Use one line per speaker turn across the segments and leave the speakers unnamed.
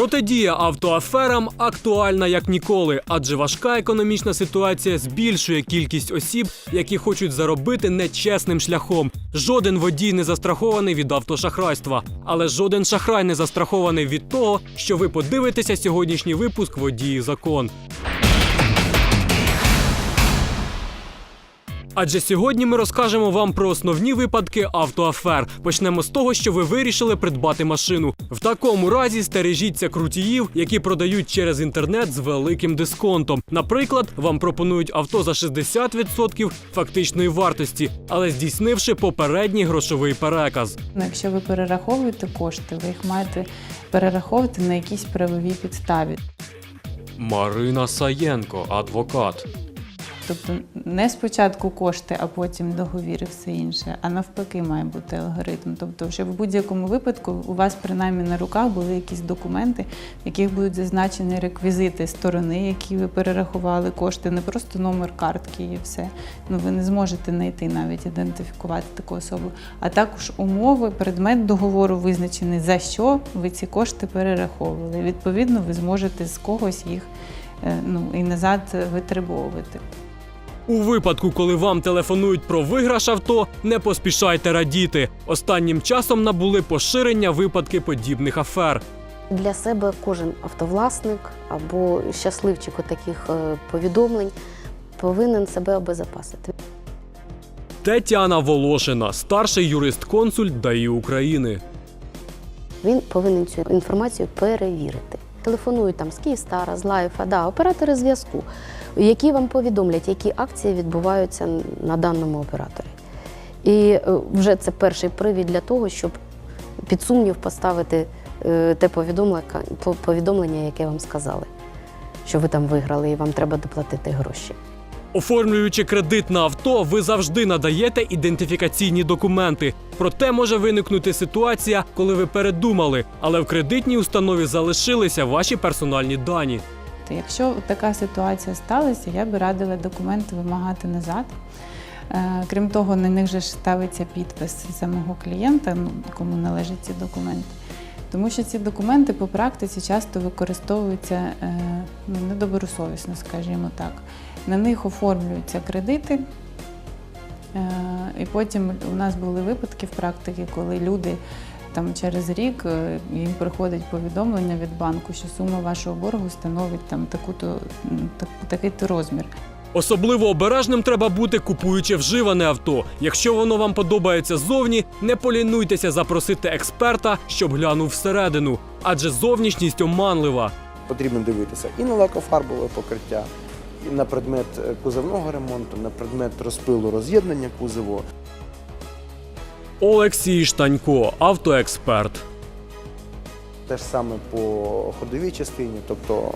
Протидія автоаферам актуальна як ніколи, адже важка економічна ситуація збільшує кількість осіб, які хочуть заробити нечесним шляхом. Жоден водій не застрахований від автошахрайства, але жоден шахрай не застрахований від того, що ви подивитеся сьогоднішній випуск водії закон. Адже сьогодні ми розкажемо вам про основні випадки автоафер. Почнемо з того, що ви вирішили придбати машину. В такому разі стережіться крутіїв, які продають через інтернет з великим дисконтом. Наприклад, вам пропонують авто за 60% фактичної вартості, але здійснивши попередній грошовий переказ.
Ну, Якщо ви перераховуєте кошти, ви їх маєте перераховувати на якійсь правовій підставі.
Марина Саєнко, адвокат.
Тобто не спочатку кошти, а потім договір і все інше, а навпаки має бути алгоритм. Тобто, щоб в будь-якому випадку у вас принаймні на руках були якісь документи, в яких будуть зазначені реквізити сторони, які ви перерахували кошти, не просто номер картки і все. Ну ви не зможете знайти навіть ідентифікувати таку особу. А також умови, предмет договору визначений, за що ви ці кошти перераховували. Відповідно, ви зможете з когось їх е, ну, і назад витребовувати.
У випадку, коли вам телефонують про виграш авто, не поспішайте радіти. Останнім часом набули поширення випадки подібних афер.
Для себе кожен автовласник або щасливчик у таких повідомлень повинен себе обезопасити.
Тетяна Волошина, старший юрист-консульт ДАІ України.
Він повинен цю інформацію перевірити. Телефонують там з Київстара, з Лайфа, да, оператори зв'язку, які вам повідомлять, які акції відбуваються на даному операторі. І е, вже це перший привід для того, щоб під сумнів поставити е, те повідомлення, яке вам сказали, що ви там виграли і вам треба доплатити гроші.
Оформлюючи кредит на авто, ви завжди надаєте ідентифікаційні документи. Проте може виникнути ситуація, коли ви передумали, але в кредитній установі залишилися ваші персональні дані.
Якщо така ситуація сталася, я би радила документи вимагати назад. Е, Крім того, на них же ставиться підпис самого клієнта, ну, кому належать ці документи. Тому що ці документи по практиці часто використовуються е, ну, недобросовісно, скажімо так. На них оформлюються кредити. Е, І потім у нас були випадки в практиці, коли люди там через рік е, їм приходить повідомлення від банку, що сума вашого боргу становить там таку-то такий-то розмір.
Особливо обережним треба бути, купуючи вживане авто. Якщо воно вам подобається ззовні, не полінуйтеся запросити експерта, щоб глянув всередину, адже зовнішність оманлива.
Потрібно дивитися і на лакофарбове покриття, на предмет е, кузовного ремонту, на предмет розпилу роз'єднання кузову.
Олексій Штанько, автоексперт.
Те ж саме по ходовій частині, тобто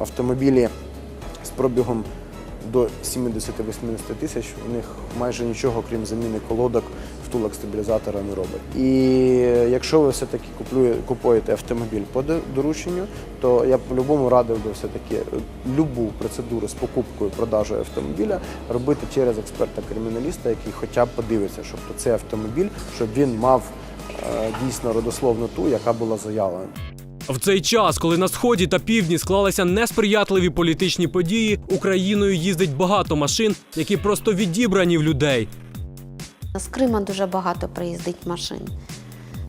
автомобілі з пробігом до 70-80 тисяч, у них майже нічого, крім заміни колодок, втулок стабілізатора не робить. І якщо ви все-таки купуєте автомобіль по до- дорученню, то я б по-любому радив би все-таки е, любу процедуру з покупкою продажею автомобіля робити через експерта-криміналіста, який хоча б подивиться, щоб цей автомобіль, щоб він мав е, дійсно родословну ту, яка була заявлена.
В цей час, коли на сході та півдні склалися несприятливі політичні події, Україною їздить багато машин, які просто відібрані в людей.
З Крима дуже багато приїздить машин.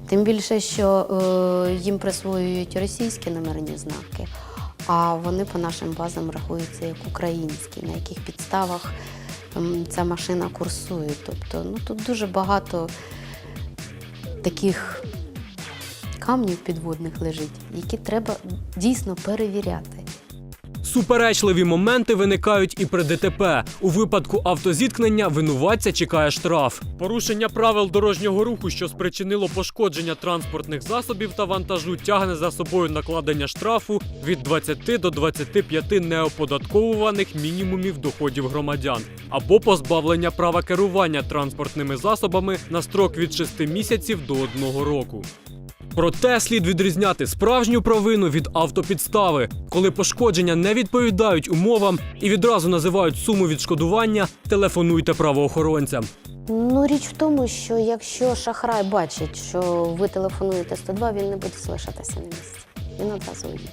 Тим більше, що е, їм присвоюють російські номерні знаки, а вони по нашим базам рахуються як українські, на яких підставах ем, ця машина курсує. Тобто, ну тут дуже багато таких камнів підводних лежить, які треба дійсно перевіряти.
Суперечливі моменти виникають і при ДТП. У випадку автозіткнення винуватця чекає штраф. Порушення правил дорожнього руху, що спричинило пошкодження транспортних засобів та вантажу, тягне за собою накладення штрафу від 20 до 25 неоподатковуваних мінімумів доходів громадян або позбавлення права керування транспортними засобами на строк від 6 місяців до 1 року. Проте слід відрізняти справжню провину від автопідстави, коли пошкодження не відповідають умовам і відразу називають суму відшкодування. Телефонуйте правоохоронцям.
Ну, річ в тому, що якщо шахрай бачить, що ви телефонуєте 102, він не буде залишатися на місці. він одразу їде.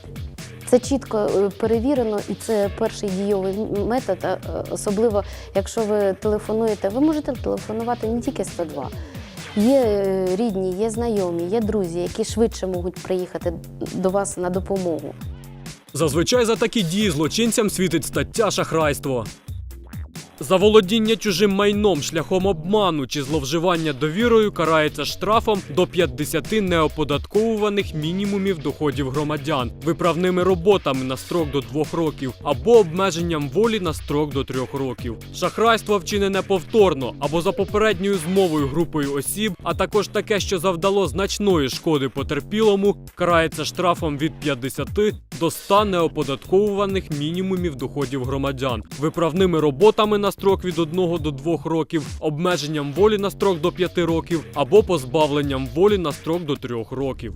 Це чітко е, перевірено, і це перший дійовий метод. е, Особливо, якщо ви телефонуєте, ви можете телефонувати не тільки 102. Є е, рідні, є знайомі, є друзі, які швидше можуть приїхати до вас на допомогу.
Зазвичай за такі дії злочинцям світить стаття шахрайство. За володіння чужим майном шляхом обману чи зловживання довірою карається штрафом до 50 неоподатковуваних мінімумів доходів громадян, виправними роботами на строк до 2 років або обмеженням волі на строк до 3 років. Шахрайство вчинене повторно або за попередньою змовою групою осіб, а також таке, що завдало значної шкоди потерпілому, карається штрафом від 50 до 100 неоподатковуваних мінімумів доходів громадян, виправними роботами на строк від 1 до 2 років, обмеженням волі на строк до 5 років або позбавленням волі на строк до 3 років.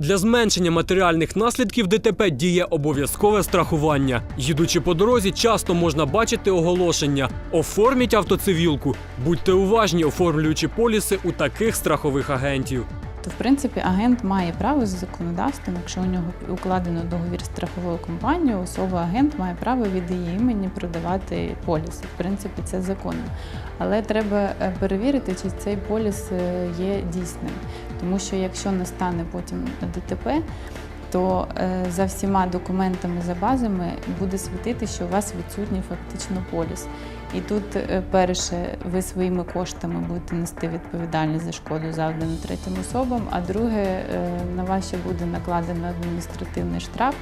Для зменшення матеріальних наслідків ДТП діє обов'язкове страхування. Їдучи по дорозі, часто можна бачити оголошення: оформіть автоцивілку. Будьте уважні, оформлюючи поліси у таких страхових агентів.
То, в принципі, агент має право за законодавством, якщо у нього укладено договір з страховою компанією, особа-агент має право від її імені продавати поліс. В принципі, це законно. Але треба е, перевірити, чи цей поліс е, є дійсним. Тому що якщо настане потім ДТП, то е, за всіма документами за базами буде світити, що у вас відсутній фактично поліс. І тут, е, перше, ви своїми коштами будете нести відповідальність за шкоду завдану третім особам, а друге, е, на вас ще буде накладено адміністративний штраф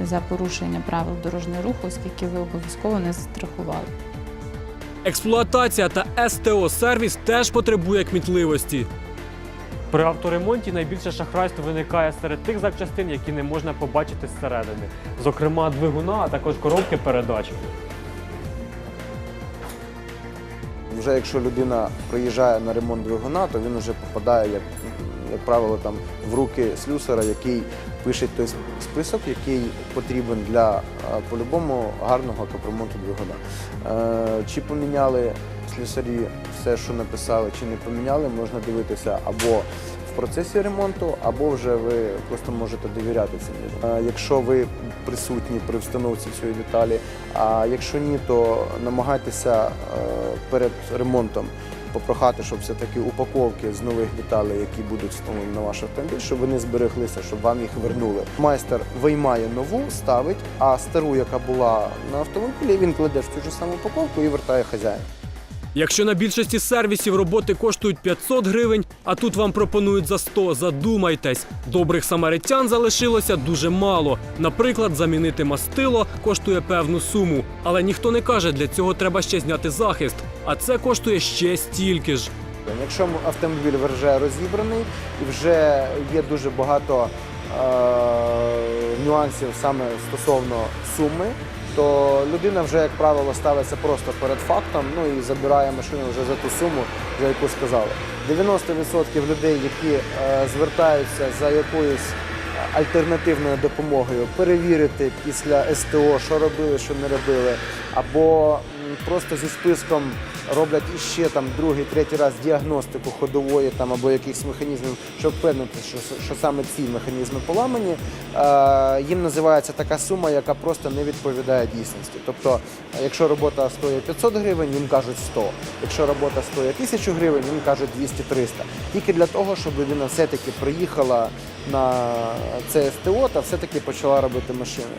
за порушення правил дорожнього руху, оскільки ви обов'язково не застрахували.
Експлуатація та СТО сервіс теж потребує кмітливості. При авторемонті найбільше шахрайство виникає серед тих запчастин, які не можна побачити зсередини, зокрема двигуна, а також коробки передач.
Вже якщо людина приїжджає на ремонт двигуна, то він вже попадає, як, як правило, там в руки слюсара, який пише той список, який потрібен для е, по-любому гарного капремонту двигуна. Е, Чи поміняли слюсарі все, що написали, чи не поміняли, можна дивитися або в процесі ремонту, або вже ви просто можете довіряти цим людям. Е, Якщо ви присутні при встановці цієї деталі, а якщо ні, то намагайтеся е, перед ремонтом попрохати, щоб все-таки упаковки з нових деталей, які будуть встановлені на ваш автомобіль, щоб вони збереглися, щоб вам їх вернули. Майстер виймає нову, ставить, а стару, яка була на автомобілі, він кладе в цю ж саму упаковку і вертає хазяїн.
Якщо на більшості сервісів роботи коштують 500 гривень, а тут вам пропонують за 100, задумайтесь. Добрих самаритян залишилося дуже мало. Наприклад, замінити мастило коштує певну суму, але ніхто не каже, для цього треба ще зняти захист, а це коштує ще стільки ж.
Якщо автомобіль вже розібраний і вже є дуже багато е- нюансів саме стосовно суми, то людина вже, як правило, ставиться просто перед фактом ну і забирає машину вже за ту суму, за яку сказали. 90% людей, які е, звертаються за якоюсь альтернативною допомогою, перевірити після СТО, що робили, що не робили, або просто зі списком роблять іще там другий, третій раз діагностику ходової там або якихось механізмів, щоб впевнити, що, що саме ці механізми поламані. Е, їм називається така сума, яка просто не відповідає дійсності. Тобто, е, якщо робота стоїть 500 гривень, їм кажуть 100. Якщо робота стоїть 1000 гривень, їм кажуть 200-300. Тільки для того, щоб людина все-таки приїхала на це СТО та все-таки почала робити машини.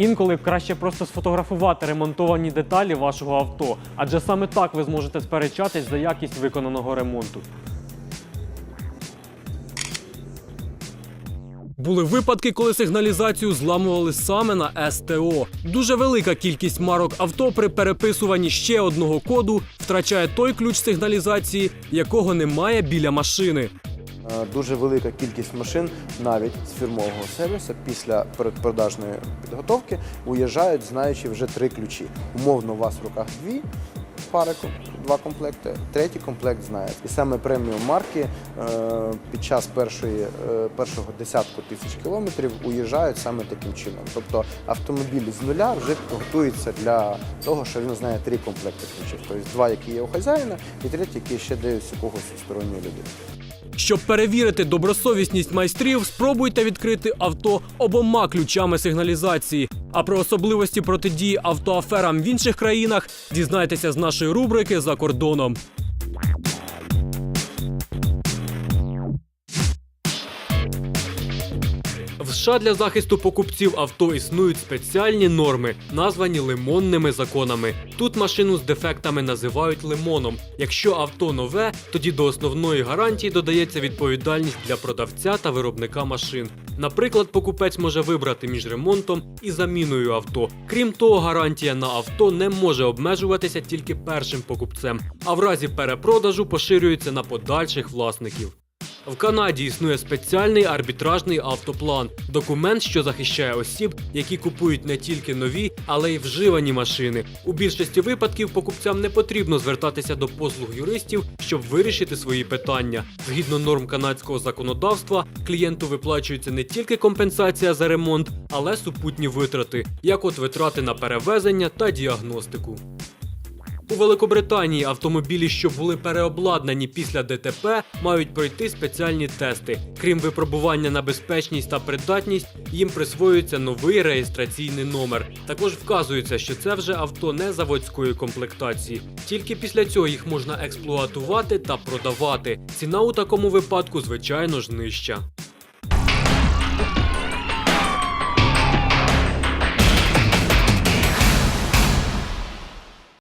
Інколи краще просто сфотографувати ремонтовані деталі вашого авто, адже саме так ви зможете сперечатись за якість виконаного ремонту. Були випадки, коли сигналізацію зламували саме на СТО. Дуже велика кількість марок авто при переписуванні ще одного коду втрачає той ключ сигналізації, якого немає біля машини.
Е, Дуже велика кількість машин навіть з фірмового сервісу після передпродажної підготовки уїжджають, знаючи вже три ключі. Умовно, у вас в руках дві пари, два комплекти, третій комплект знають. І саме преміум марки е, під час першої, е, першого десятку тисяч кілометрів уїжджають саме таким чином. Тобто автомобіль з нуля вже готується для того, що він знає три комплекти ключів. Тобто два, які є у хазяїна, і третій, який ще дає з якогось сторонньої людини.
Щоб перевірити добросовісність майстрів, спробуйте відкрити авто обома ключами сигналізації. А про особливості протидії автоаферам в інших країнах дізнайтеся з нашої рубрики за кордоном. США для захисту покупців авто існують спеціальні норми, названі лимонними законами. Тут машину з дефектами називають лимоном. Якщо авто нове, тоді до основної гарантії додається відповідальність для продавця та виробника машин. Наприклад, покупець може вибрати між ремонтом і заміною авто. Крім того, гарантія на авто не може обмежуватися тільки першим покупцем, а в разі перепродажу поширюється на подальших власників. В Канаді існує спеціальний арбітражний автоплан документ, що захищає осіб, які купують не тільки нові, але й вживані машини. У більшості випадків покупцям не потрібно звертатися до послуг юристів, щоб вирішити свої питання. Згідно норм канадського законодавства, клієнту виплачується не тільки компенсація за ремонт, але супутні витрати, як от витрати на перевезення та діагностику. У Великобританії автомобілі, що були переобладнані після ДТП, мають пройти спеціальні тести. Крім випробування на безпечність та придатність, їм присвоюється новий реєстраційний номер. Також вказується, що це вже авто не заводської комплектації. Тільки після цього їх можна експлуатувати та продавати. Ціна у такому випадку, звичайно ж, нижча.